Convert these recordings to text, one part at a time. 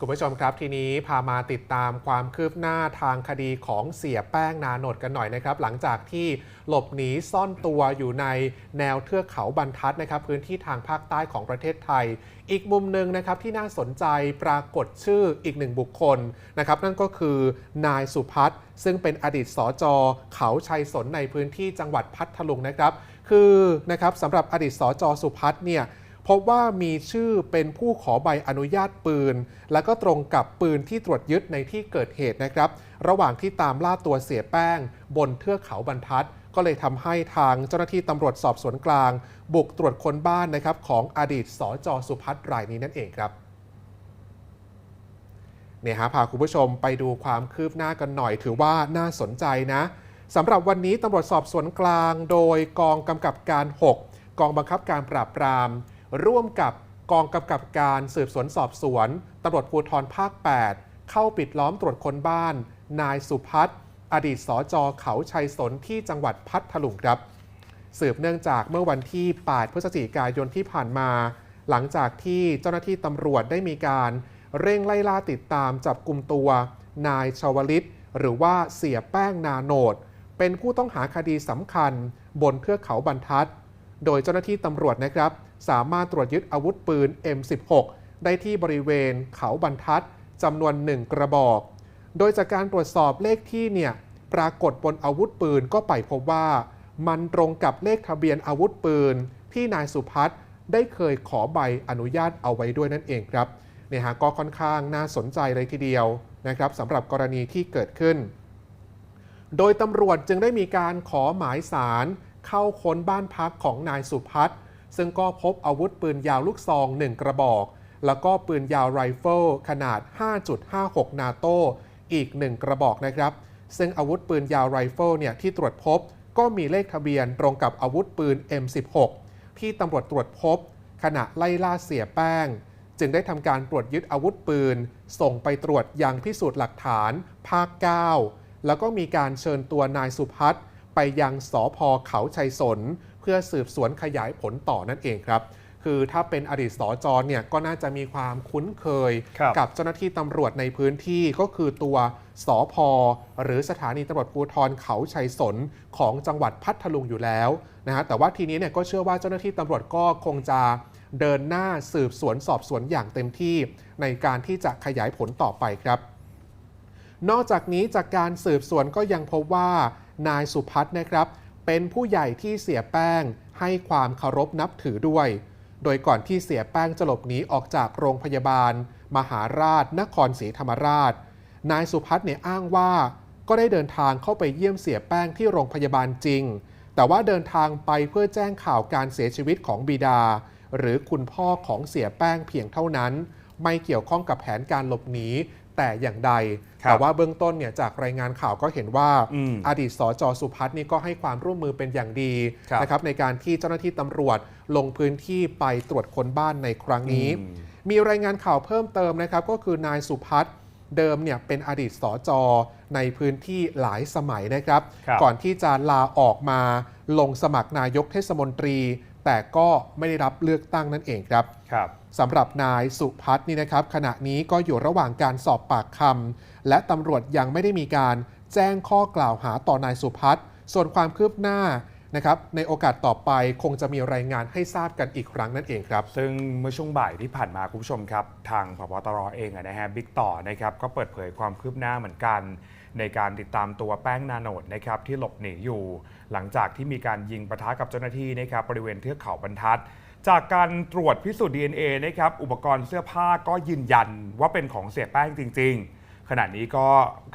คุณผู้ชมครับทีนี้พามาติดตามความคืบหน้าทางคดีของเสียแป้งนาโนดกันหน่อยนะครับ หลังจากที่หลบหนีซ่อนตัวอยู่ในแนวเทือกเขาบรรทัดนะครับ พื้นที่ทางภาคใต้ของประเทศไทย อีกมุมหนึ่งนะครับที่น่าสนใจปรากฏชื่ออีกหนึ่งบุคคลนะครับนั่นก็คือนายสุพัฒน์ซึ่งเป็นอดีตสจเขาชัยสนในพื้นที่จังหวัดพัทลุงนะครับ คือนะครับสำหรับอดีตสจสุพัฒน์เนี่ย พบว่ามีชื่อเป็นผู้ขอใบอนุญาตปืน และก็ตรงกับปืนที่ตรวจยึดในที่เกิดเหตุนะครับ ระหว่างที่ตามล่าตัวเสียแป้ง บนเทือกเขาบรรทัด ก็เลยทำให้ทางเจ้าหน้าที่ตำรวจสอบสวนกลาง บุกตรวจค้นบ้านนะครับของอดีตสจสุพัฒน์รายนี้นั่นเองครับเนี่ยฮะพาคุณผู้ชมไปดูความคืบหน้ากันหน่อยถือว่าน่าสนใจนะสำหรับวันนี้ตำรวจสอบสวนกลาง โดยกองกำกับการ 6 กองบังคับการปราบปราม ร่วมกับกองกำกับการสืบสวนสอบสวนตำรวจภูธรภาค 8 เข้าปิดล้อมตรวจค้นบ้าน นายสุพัฒน์อดีตสจเขาชัยสนที่จังหวัดพัทลุงครับ สืบเนื่องจากเมื่อวันที่ 8 พฤศจิกายนที่ผ่านมา หลังจากที่เจ้าหน้าที่ตำรวจได้มีการเร่งไล่ล่าติดตามจับกลุ่มตัว นายชาวลิต หรือว่าเสียแป้งนาโนด เป็นผู้ต้องหาคดีสำคัญ บนเทือกเขาบรรทัด โดยเจ้าหน้าที่ตำรวจนะครับ สามารถตรวจยึดอาวุธปืน M16 ได้ที่บริเวณเขาบรรทัดจำนวนหนึ่งกระบอก โดยจากการตรวจสอบเลขที่เนี่ยปรากฏบนอาวุธปืนก็ไปพบว่า มันตรงกับเลขทะเบียนอาวุธปืน ที่นายสุพัฒน์ได้เคยขอใบอนุญาตเอาไว้ด้วยนั่นเองครับเนี่ยฮะก็ค่อนข้างน่าสนใจเลยทีเดียวนะครับสำหรับกรณีที่เกิดขึ้น โดยตำรวจจึงได้มีการขอหมายสาร เข้าค้นบ้านพักของนายสุพัฒน์ซึ่งก็พบอาวุธปืนยาวลูกซอง 1 กระบอก แล้วก็ปืนยาวไรเฟิลขนาด 5.56 นาโต้อีก 1 กระบอกนะครับ ซึ่งอาวุธปืนยาวไรเฟิลเนี่ยที่ตรวจพบก็มีเลขทะเบียนตรงกับอาวุธปืน M16 ที่ตำรวจตรวจพบ ขณะไล่ล่าเสียแป้ง จึงได้ทำการตรวจยึดอาวุธปืน ส่งไปตรวจยังพิสูจน์หลักฐานภาค 9 แล้วก็มีการเชิญตัวนายสุพัฒน์ ไปยังสอพเขาชัยสน เพื่อสืบสวนขยายผลต่อนั่นเองครับ คือถ้าเป็นอดีตสอจอเนี่ยก็น่าจะมีความคุ้นเคยครับกับเจ้าหน้าที่ตำรวจในพื้นที่ก็คือตัวสอพหรือสถานีตำรวจภูธรเขาชัยสนของจังหวัดพัทลุงอยู่แล้วนะฮะแต่ว่าทีนี้เนี่ยก็เชื่อว่าเจ้าหน้าที่ตำรวจก็คงจะเดินหน้าสืบสวนสอบสวนอย่างเต็มที่ในการที่จะขยายผลต่อไปครับ นอกจากนี้จากการสืบสวนก็ยังพบว่า นายสุพัฒน์นะครับ เป็นผู้ใหญ่ที่เสียแป้งให้ความเคารพนับถือด้วย โดยก่อนที่เสียแป้งจะหลบหนีออกจากโรงพยาบาล มหาราชนครศรีธรรมราช นายสุพัฒน์เนี่ยอ้างว่า ก็ได้เดินทางเข้าไปเยี่ยมเสียแป้งที่โรงพยาบาลจริง แต่ว่าเดินทางไปเพื่อแจ้งข่าวการเสียชีวิตของบิดา หรือคุณพ่อของเสียแป้งเพียงเท่านั้น ไม่เกี่ยวข้องกับแผนการหลบหนี แต่อย่างใด ครับแต่ว่าเบื้องต้นเนี่ยจากรายงานข่าวก็เห็นว่าอืมอดีตสจสุพัฒน์นี่ก็ให้ความร่วมมือเป็นอย่างดีครับนะครับในการที่เจ้าหน้าที่ตำรวจลงพื้นที่ไปตรวจค้นบ้านในครั้งนี้ อืม มีรายงานข่าวเพิ่มเติมนะครับ ก็คือนายสุพัฒน์เดิมเนี่ยเป็นอดีตสจในพื้นที่หลายสมัยนะครับ ครับ ก่อนที่จะลาออกมาลงสมัครนายกเทศมนตรี แต่ก็ไม่ได้รับเลือกตั้งนั่นเองครับครับสำหรับนายสุพัฒน์นี่นะครับ ขณะนี้ก็อยู่ระหว่างการสอบปากคำและตำรวจยังไม่ได้มีการแจ้งข้อกล่าวหาต่อนายสุพัฒน์ส่วนความคืบหน้า นะครับในโอกาสต่อไปคงจะมีรายงานให้ทราบกันอีกครั้งนั่นเองครับ ซึ่งเมื่อช่วงบ่ายที่ผ่านมาคุณผู้ชมครับ ทางพบตรเองนะฮะบิ๊กต่อนะครับก็เปิดเผยความคืบหน้าเหมือนกัน ในการติดตามตัวแป้งนาโนดนะครับที่หลบหนีอยู่ หลังจากที่มีการยิงปะทะกับเจ้าหน้าที่นะครับบริเวณเทือกเขาบรรทัด จากการตรวจพิสูจน์ DNA นะครับอุปกรณ์เสื้อผ้าก็ยืนยันว่าเป็นของเสียแป้งจริง ๆ ขณะนี้ก็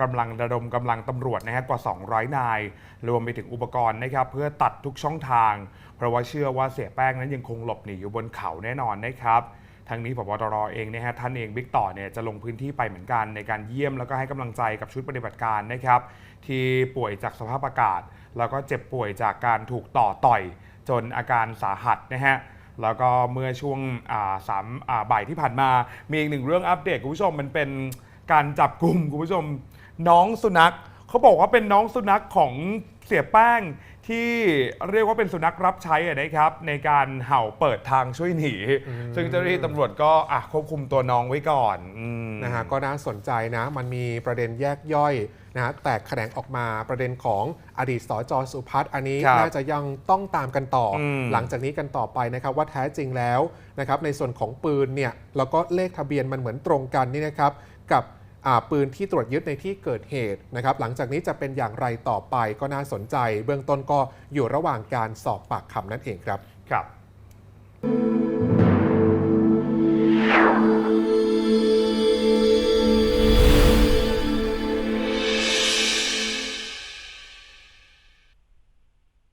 กำลังระดมกำลังตำรวจนะฮะกว่า 200 นาย รวมไปถึงอุปกรณ์นะครับเพื่อตัดทุกช่องทาง เพราะว่าเชื่อว่าเสียแป้งนั้นยังคงหลบหนีอยู่บนเขาแน่นอนนะครับทั้งนี้พบตรเองนะฮะท่านเองบิ๊กต่อเนี่ยจะลงพื้นที่ไปเหมือนกันในการเยี่ยมแล้วก็ให้กำลังใจกับชุดปฏิบัติการนะครับที่ป่วยจากสภาพอากาศ แล้วก็เจ็บป่วยจากการถูกต่อต่อย จนอาการสาหัสนะฮะแล้วก็เมื่อช่วงสามบ่ายที่ผ่านมา มีอีกหนึ่งเรื่องอัปเดตคุณผู้ชมมันเป็น การจับกลุ่มคุณผู้ชมน้องสุนัขเขาบอกว่าเป็นน้องสุนัขของเสียแป้งที่เรียกว่าเป็นสุนัขรับใช้อะนะครับ ในการเห่าเปิดทางช่วยหนี ซึ่งเจ้าหน้าที่ตำรวจก็อะควบคุมตัวน้องไว้ก่อนอืม นะฮะก็น่าสนใจนะมันมีประเด็นแยกย่อยนะฮะแตกแขนงออกมาประเด็นของอดีตสจสุพัฒน์อันนี้ครับน่าจะยังต้องตามกันต่ออม หลังจากนี้กันต่อไปนะครับว่าแท้จริงแล้วนะครับในส่วนของปืนเนี่ยแล้วก็เลขทะเบียนมันเหมือนตรงกันนี่นะครับกับอ่า ปืนที่ตรวจยึดในที่เกิดเหตุนะครับ หลังจากนี้จะเป็นอย่างไรต่อไปก็น่าสนใจ เบื้องต้นก็อยู่ระหว่างการสอบปากคำนั่นเองครับครับ